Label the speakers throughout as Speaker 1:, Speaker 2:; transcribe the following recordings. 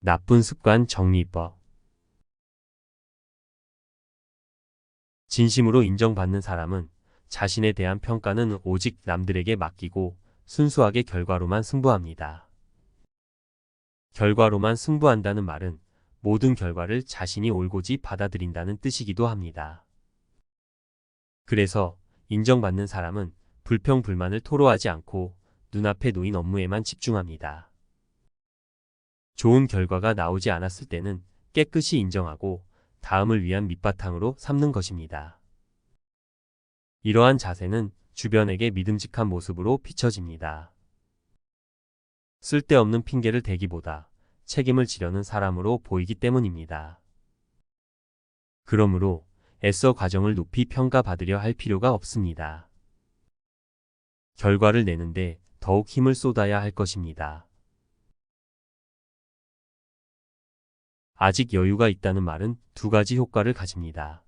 Speaker 1: 나쁜 습관 정리법. 진심으로 인정받는 사람은 자신에 대한 평가는 오직 남들에게 맡기고 순수하게 결과로만 승부합니다. 결과로만 승부한다는 말은 모든 결과를 자신이 올고지 받아들인다는 뜻이기도 합니다. 그래서 인정받는 사람은 불평, 불만을 토로하지 않고 눈앞에 놓인 업무에만 집중합니다. 좋은 결과가 나오지 않았을 때는 깨끗이 인정하고 다음을 위한 밑바탕으로 삼는 것입니다. 이러한 자세는 주변에게 믿음직한 모습으로 비춰집니다. 쓸데없는 핑계를 대기보다 책임을 지려는 사람으로 보이기 때문입니다. 그러므로 애써 과정을 높이 평가받으려 할 필요가 없습니다. 결과를 내는데 더욱 힘을 쏟아야 할 것입니다. 아직 여유가 있다는 말은 두 가지 효과를 가집니다.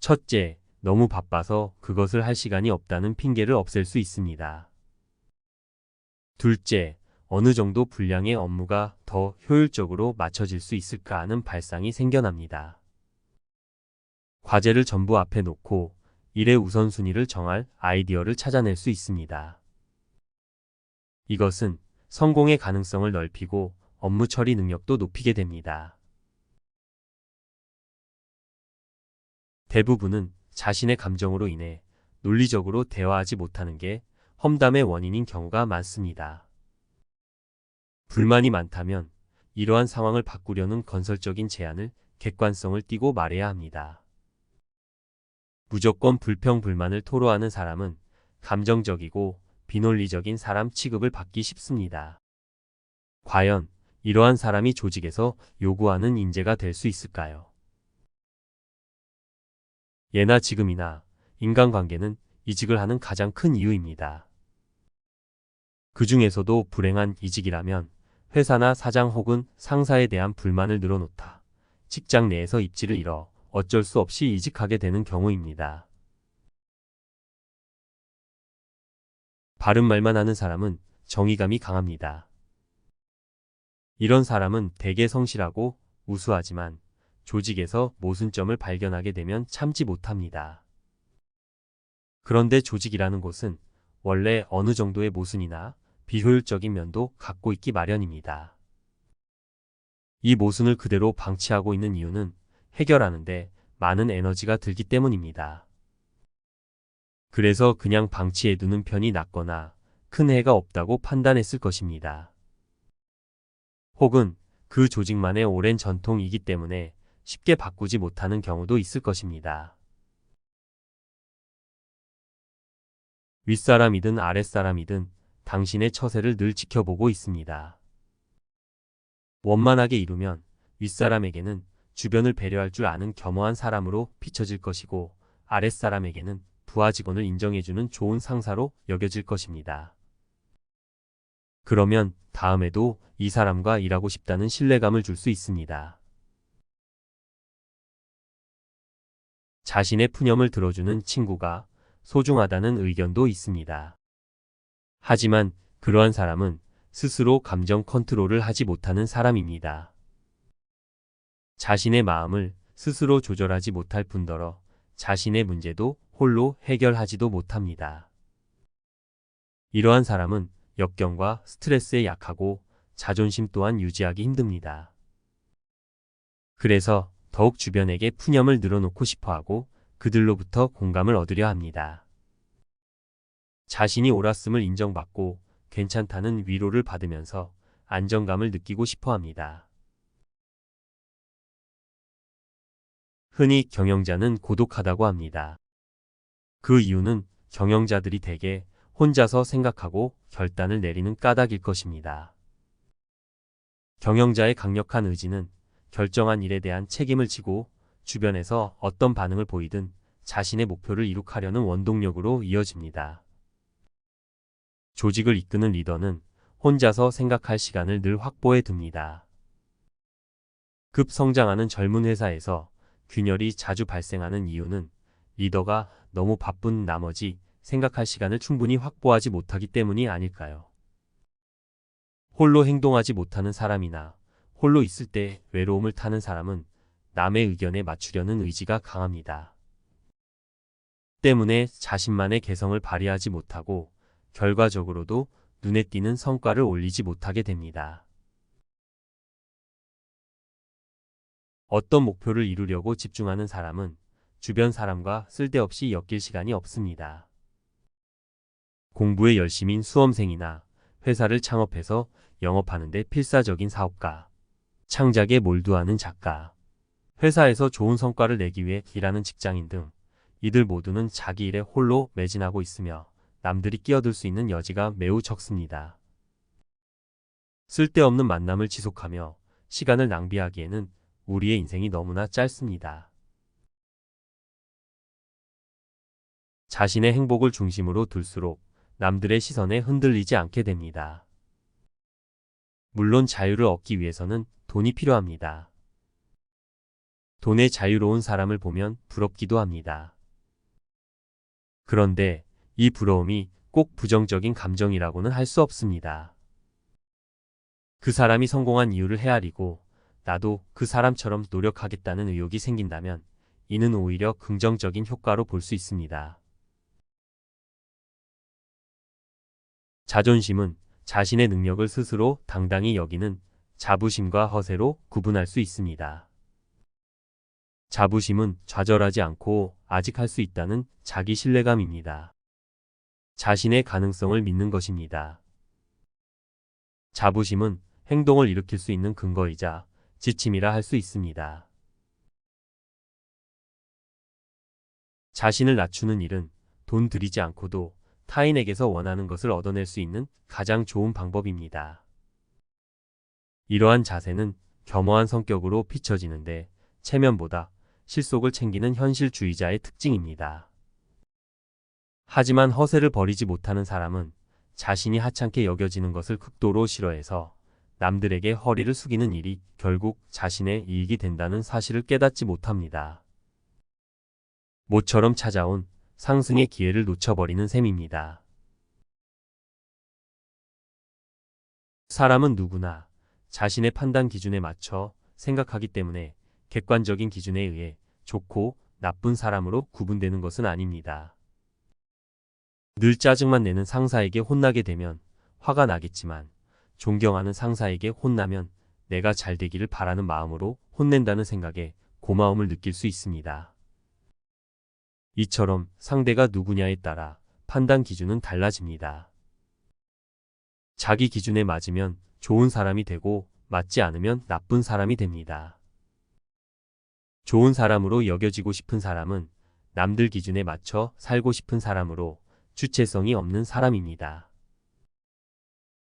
Speaker 1: 첫째, 너무 바빠서 그것을 할 시간이 없다는 핑계를 없앨 수 있습니다. 둘째, 어느 정도 분량의 업무가 더 효율적으로 맞춰질 수 있을까 하는 발상이 생겨납니다. 과제를 전부 앞에 놓고 일의 우선순위를 정할 아이디어를 찾아낼 수 있습니다. 이것은 성공의 가능성을 넓히고 업무 처리 능력도 높이게 됩니다. 대부분은 자신의 감정으로 인해 논리적으로 대화하지 못하는 게 험담의 원인인 경우가 많습니다. 불만이 많다면 이러한 상황을 바꾸려는 건설적인 제안을 객관성을 띠고 말해야 합니다. 무조건 불평 불만을 토로하는 사람은 감정적이고 비논리적인 사람 취급을 받기 쉽습니다. 과연 이러한 사람이 조직에서 요구하는 인재가 될 수 있을까요? 예나 지금이나 인간관계는 이직을 하는 가장 큰 이유입니다. 그 중에서도 불행한 이직이라면 회사나 사장 혹은 상사에 대한 불만을 늘어놓다. 직장 내에서 입지를 잃어 어쩔 수 없이 이직하게 되는 경우입니다. 바른 말만 하는 사람은 정의감이 강합니다. 이런 사람은 대개 성실하고 우수하지만 조직에서 모순점을 발견하게 되면 참지 못합니다. 그런데 조직이라는 곳은 원래 어느 정도의 모순이나 비효율적인 면도 갖고 있기 마련입니다. 이 모순을 그대로 방치하고 있는 이유는 해결하는데 많은 에너지가 들기 때문입니다. 그래서 그냥 방치해 두는 편이 낫거나 큰 해가 없다고 판단했을 것입니다. 혹은 그 조직만의 오랜 전통이기 때문에 쉽게 바꾸지 못하는 경우도 있을 것입니다. 윗사람이든 아랫사람이든 당신의 처세를 늘 지켜보고 있습니다. 원만하게 이루면 윗사람에게는 주변을 배려할 줄 아는 겸허한 사람으로 비춰질 것이고 아랫사람에게는 부하 직원을 인정해주는 좋은 상사로 여겨질 것입니다. 그러면 다음에도 이 사람과 일하고 싶다는 신뢰감을 줄 수 있습니다. 자신의 푸념을 들어주는 친구가 소중하다는 의견도 있습니다. 하지만 그러한 사람은 스스로 감정 컨트롤을 하지 못하는 사람입니다. 자신의 마음을 스스로 조절하지 못할 뿐더러 자신의 문제도 홀로 해결하지도 못합니다. 이러한 사람은 역경과 스트레스에 약하고 자존심 또한 유지하기 힘듭니다. 그래서 더욱 주변에게 푸념을 늘어놓고 싶어 하고 그들로부터 공감을 얻으려 합니다. 자신이 옳았음을 인정받고 괜찮다는 위로를 받으면서 안정감을 느끼고 싶어 합니다. 흔히 경영자는 고독하다고 합니다. 그 이유는 경영자들이 대개 혼자서 생각하고 결단을 내리는 까닭일 것입니다. 경영자의 강력한 의지는 결정한 일에 대한 책임을 지고 주변에서 어떤 반응을 보이든 자신의 목표를 이룩하려는 원동력으로 이어집니다. 조직을 이끄는 리더는 혼자서 생각할 시간을 늘 확보해 둡니다. 급성장하는 젊은 회사에서 균열이 자주 발생하는 이유는 리더가 너무 바쁜 나머지 생각할 시간을 충분히 확보하지 못하기 때문이 아닐까요? 홀로 행동하지 못하는 사람이나 홀로 있을 때 외로움을 타는 사람은 남의 의견에 맞추려는 의지가 강합니다. 때문에 자신만의 개성을 발휘하지 못하고 결과적으로도 눈에 띄는 성과를 올리지 못하게 됩니다. 어떤 목표를 이루려고 집중하는 사람은 주변 사람과 쓸데없이 엮일 시간이 없습니다. 공부에 열심인 수험생이나 회사를 창업해서 영업하는데 필사적인 사업가, 창작에 몰두하는 작가, 회사에서 좋은 성과를 내기 위해 일하는 직장인 등 이들 모두는 자기 일에 홀로 매진하고 있으며 남들이 끼어들 수 있는 여지가 매우 적습니다. 쓸데없는 만남을 지속하며 시간을 낭비하기에는 우리의 인생이 너무나 짧습니다. 자신의 행복을 중심으로 둘수록 남들의 시선에 흔들리지 않게 됩니다. 물론 자유를 얻기 위해서는 돈이 필요합니다. 돈에 자유로운 사람을 보면 부럽기도 합니다. 그런데 이 부러움이 꼭 부정적인 감정이라고는 할 수 없습니다. 그 사람이 성공한 이유를 헤아리고 나도 그 사람처럼 노력하겠다는 의욕이 생긴다면 이는 오히려 긍정적인 효과로 볼 수 있습니다. 자존심은 자신의 능력을 스스로 당당히 여기는 자부심과 허세로 구분할 수 있습니다. 자부심은 좌절하지 않고 아직 할 수 있다는 자기 신뢰감입니다. 자신의 가능성을 믿는 것입니다. 자부심은 행동을 일으킬 수 있는 근거이자 지침이라 할 수 있습니다. 자신을 낮추는 일은 돈 들이지 않고도 타인에게서 원하는 것을 얻어낼 수 있는 가장 좋은 방법입니다. 이러한 자세는 겸허한 성격으로 비춰지는데 체면보다 실속을 챙기는 현실주의자의 특징입니다. 하지만 허세를 버리지 못하는 사람은 자신이 하찮게 여겨지는 것을 극도로 싫어해서 남들에게 허리를 숙이는 일이 결국 자신의 이익이 된다는 사실을 깨닫지 못합니다. 모처럼 찾아온 상승의 기회를 놓쳐버리는 셈입니다. 사람은 누구나 자신의 판단 기준에 맞춰 생각하기 때문에 객관적인 기준에 의해 좋고 나쁜 사람으로 구분되는 것은 아닙니다. 늘 짜증만 내는 상사에게 혼나게 되면 화가 나겠지만 존경하는 상사에게 혼나면 내가 잘 되기를 바라는 마음으로 혼낸다는 생각에 고마움을 느낄 수 있습니다. 이처럼 상대가 누구냐에 따라 판단 기준은 달라집니다. 자기 기준에 맞으면 좋은 사람이 되고 맞지 않으면 나쁜 사람이 됩니다. 좋은 사람으로 여겨지고 싶은 사람은 남들 기준에 맞춰 살고 싶은 사람으로 주체성이 없는 사람입니다.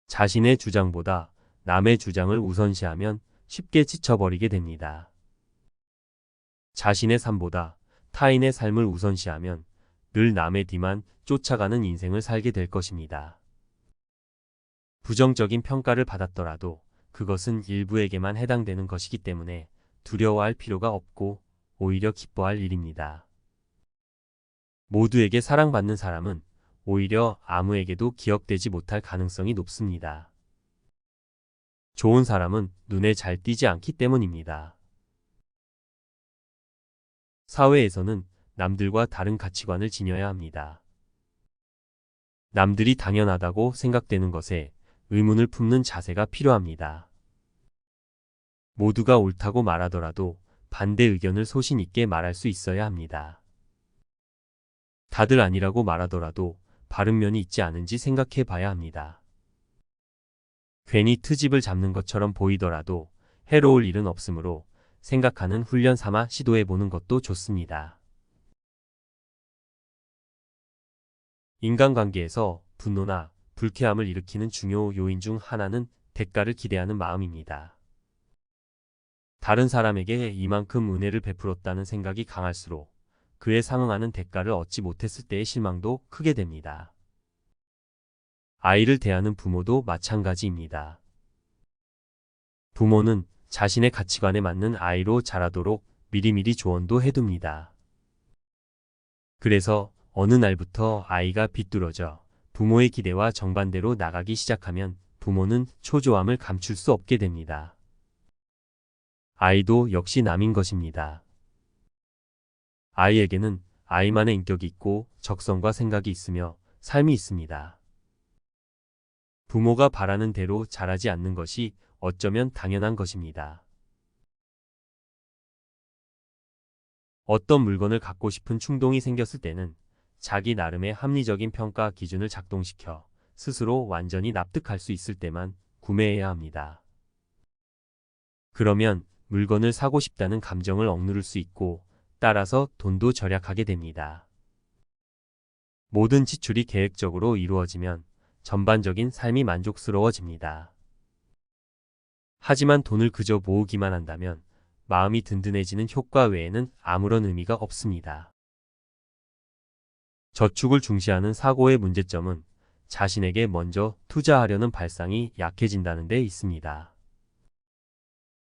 Speaker 1: 자신의 주장보다 남의 주장을 우선시하면 쉽게 지쳐버리게 됩니다. 자신의 삶보다 타인의 삶을 우선시하면 늘 남의 뒤만 쫓아가는 인생을 살게 될 것입니다. 부정적인 평가를 받았더라도 그것은 일부에게만 해당되는 것이기 때문에 두려워할 필요가 없고 오히려 기뻐할 일입니다. 모두에게 사랑받는 사람은 오히려 아무에게도 기억되지 못할 가능성이 높습니다. 좋은 사람은 눈에 잘 띄지 않기 때문입니다. 사회에서는 남들과 다른 가치관을 지녀야 합니다. 남들이 당연하다고 생각되는 것에 의문을 품는 자세가 필요합니다. 모두가 옳다고 말하더라도 반대 의견을 소신 있게 말할 수 있어야 합니다. 다들 아니라고 말하더라도 바른 면이 있지 않은지 생각해 봐야 합니다. 괜히 트집을 잡는 것처럼 보이더라도 해로울 일은 없으므로 생각하는 훈련 삼아 시도해 보는 것도 좋습니다. 인간관계에서 분노나 불쾌함을 일으키는 중요 요인 중 하나는 대가를 기대하는 마음입니다. 다른 사람에게 이만큼 은혜를 베풀었다는 생각이 강할수록 그에 상응하는 대가를 얻지 못했을 때의 실망도 크게 됩니다. 아이를 대하는 부모도 마찬가지입니다. 부모는 자신의 가치관에 맞는 아이로 자라도록 미리미리 조언도 해둡니다. 그래서 어느 날부터 아이가 비뚤어져 부모의 기대와 정반대로 나가기 시작하면 부모는 초조함을 감출 수 없게 됩니다. 아이도 역시 남인 것입니다. 아이에게는 아이만의 인격이 있고 적성과 생각이 있으며 삶이 있습니다. 부모가 바라는 대로 자라지 않는 것이 어쩌면 당연한 것입니다. 어떤 물건을 갖고 싶은 충동이 생겼을 때는 자기 나름의 합리적인 평가 기준을 작동시켜 스스로 완전히 납득할 수 있을 때만 구매해야 합니다. 그러면 물건을 사고 싶다는 감정을 억누를 수 있고 따라서 돈도 절약하게 됩니다. 모든 지출이 계획적으로 이루어지면 전반적인 삶이 만족스러워집니다. 하지만 돈을 그저 모으기만 한다면 마음이 든든해지는 효과 외에는 아무런 의미가 없습니다. 저축을 중시하는 사고의 문제점은 자신에게 먼저 투자하려는 발상이 약해진다는 데 있습니다.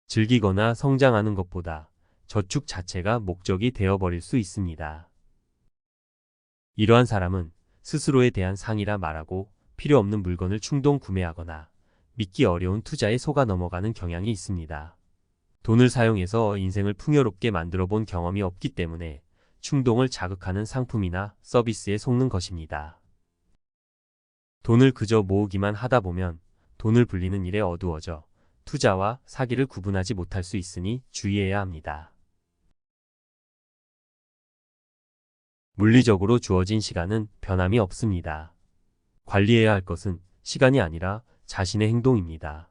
Speaker 1: 즐기거나 성장하는 것보다 저축 자체가 목적이 되어버릴 수 있습니다. 이러한 사람은 스스로에 대한 상이라 말하고 필요 없는 물건을 충동 구매하거나 믿기 어려운 투자에 속아 넘어가는 경향이 있습니다. 돈을 사용해서 인생을 풍요롭게 만들어 본 경험이 없기 때문에 충동을 자극하는 상품이나 서비스에 속는 것입니다. 돈을 그저 모으기만 하다 보면 돈을 불리는 일에 어두워져 투자와 사기를 구분하지 못할 수 있으니 주의해야 합니다. 물리적으로 주어진 시간은 변함이 없습니다. 관리해야 할 것은 시간이 아니라 자신의 행동입니다.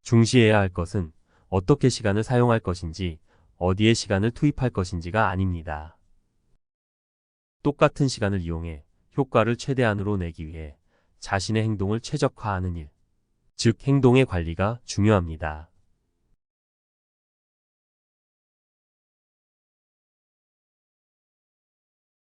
Speaker 1: 중시해야 할 것은 어떻게 시간을 사용할 것인지, 어디에 시간을 투입할 것인지가 아닙니다. 똑같은 시간을 이용해 효과를 최대한으로 내기 위해 자신의 행동을 최적화하는 일, 즉 행동의 관리가 중요합니다.